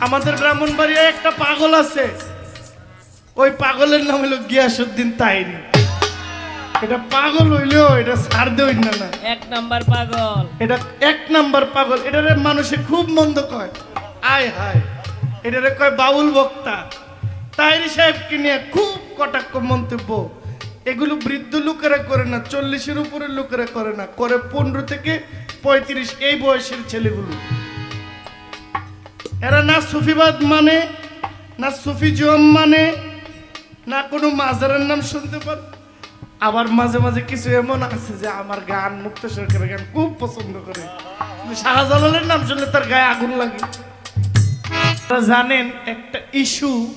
আমাদের ব্রাহ্মণ ব্রাহ্মণবাড়িয়ায় একটা পাগল আছে। ওই পাগলের নাম হলো গিয়াসুদ্দিন তাইরি। এটা পাগল হইলেও এটা ছাড় দেই না না। এক নাম্বার পাগল। এটা এক নাম্বার পাগল। এটারে মানুষে খুব মন্দ কয়। আয় হায়। এটারে কয় বাউল বক্তা। তাইরি সাহেবকে নিয়ে খুব কটাক্ষ মন্তব্য। এগুলো বৃদ্ধ লোকেরা করে না চল্লিশের উপরে লোকেরা করে না। করে পনেরো থেকে পঁয়ত্রিশ এই বয়সের ছেলেগুলো। এরা না সুফিবাদ মানে না সুফি সুফিজম মানে না কোনো মাজারের নাম শুনতে পার। আবার মাঝে মাঝে কিছু এমন আছে যে আমার গান মুক্ত সরকারের গান খুব পছন্দ করে। শাহজালালের নাম শুনলে তার গায়ে আগুন লাগে। জানেন একটা ইস্যু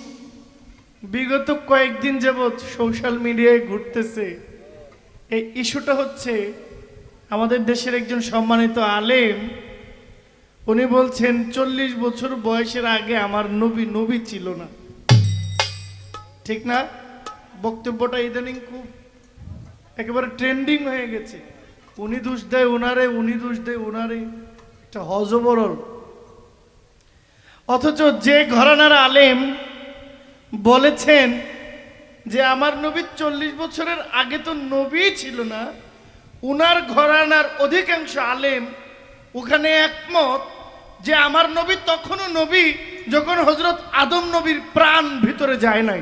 বিগত কয়েকদিন যাবৎ সোশ্যাল মিডিয়ায় ঘুরতেছে। এই ইস্যুটা হচ্ছে আমাদের দেশের একজন সম্মানিত আলেম উনি বলছেন, চল্লিশ বছর বয়সের আগে আমার নবী নবী ছিল না। ঠিক না? বক্তব্যটা ইদানিং খুব একেবারে ট্রেন্ডিং হয়ে গেছে। উনি দোষ দেয় ওনারে উনি দোষ দেয় ওনারে এটা হজবরল অথচ যে ঘরানার আলেম বলেছেন যে আমার নবী চল্লিশ বছরের আগে তো নবী ছিল না, উনার ঘরানার অধিকাংশ আলেম ওখানে একমত যে আমার নবী তখনও নবী যখন হজরত আদম নবীর প্রাণ ভিতরে যায় নাই।